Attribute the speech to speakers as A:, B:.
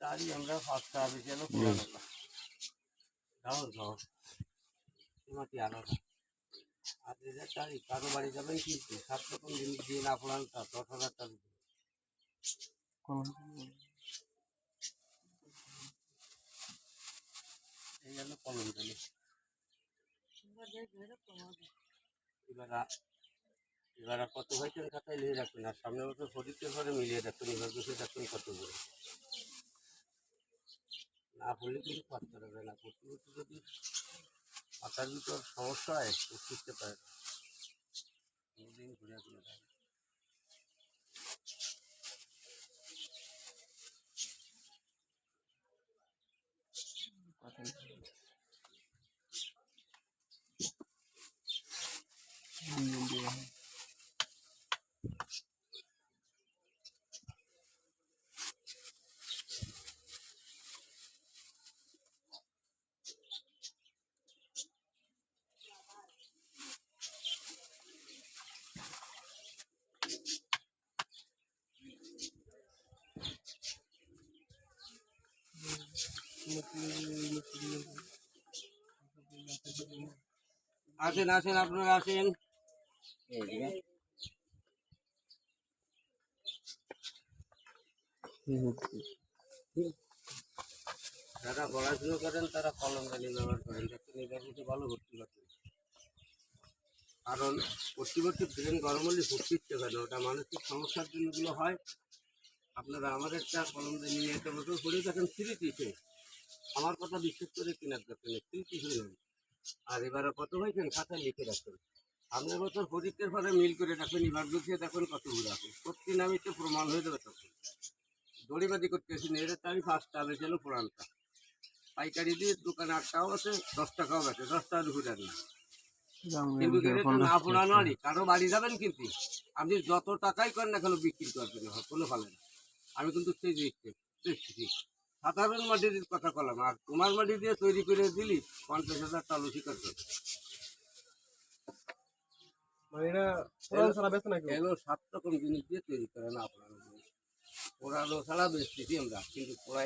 A: তারই আমরা first service যেন আর এটা তারই কারও বাড়ি যাবেন কিন্তু সাত রকম জিনিস দিয়ে না তা দশ হাজার টাকা দিবেন। এবার কত খাতায় লিখে রাখবেন আর সামনের বছর পরে মিলিয়ে এবার বসে কত করে না পড়লে কিন্তু পারতে পারবে না, প্রতি বছর যদি মাথার ভিতর সমস্যা হয় শিখতে পারে না। ঘুরে ঘুরে দেয় আসেন আসেন আপনারা আসেন যারা পড়াশুনো করেন, তারা কলম জানি ব্যবহার করেন। যাতে নির্বাচিত ভালো ভর্তি করতে কারণ, প্রতিবর্তী ব্রেন গরম হলে ভর্তি ইচ্ছে কেন? ওটা মানসিক সমস্যার জন্যগুলো হয়। আপনারা আমার একটা কলম দিয়ে নিয়ে একটা বছর পড়ে থাকেন, ফ্রি টিসে আমার কথা বিশ্বাস করে কেনার দরকার নেই, ফ্রি নেন আর এবারে কত হয়েছেন? খাতায় লিখে রাখবেন সামনের বছর পরীক্ষার পরে মিল করে এবার গুছিয়ে দেখুন কত ঘুরে আসে সত্যি নামে তো প্রমাণ হয়ে যাবে তখন। দড়িবাদি করতেছি না এটা তারই ফার্স্ট হবে যেন পুরানটা পাইকারি দিয়ে দোকানে আটটাও আছে দশ টাকাও আছে দশ টাকা ঘুরে না। কিন্তু এটা না কারও বাড়ি যাবেন কিন্তু। আপনি যত টাকাই করেন না কেন বিক্রি করবেন কোনো ভালো না। আমি কিন্তু সেই দিচ্ছি সাধারণ মাটির কথা কলাম আর তোমার মাটি দিয়ে তৈরি করে দিলি পঞ্চাশ হাজার টাকা শিকার করবে।
B: মানে এটা পুরানো ছাড়া বেচে নাকি
A: এগুলো সাত রকম জিনিস দিয়ে তৈরি করে না আপনার। পোড়ানো ছাড়া বেচতেছি আমরা কিন্তু পোড়াই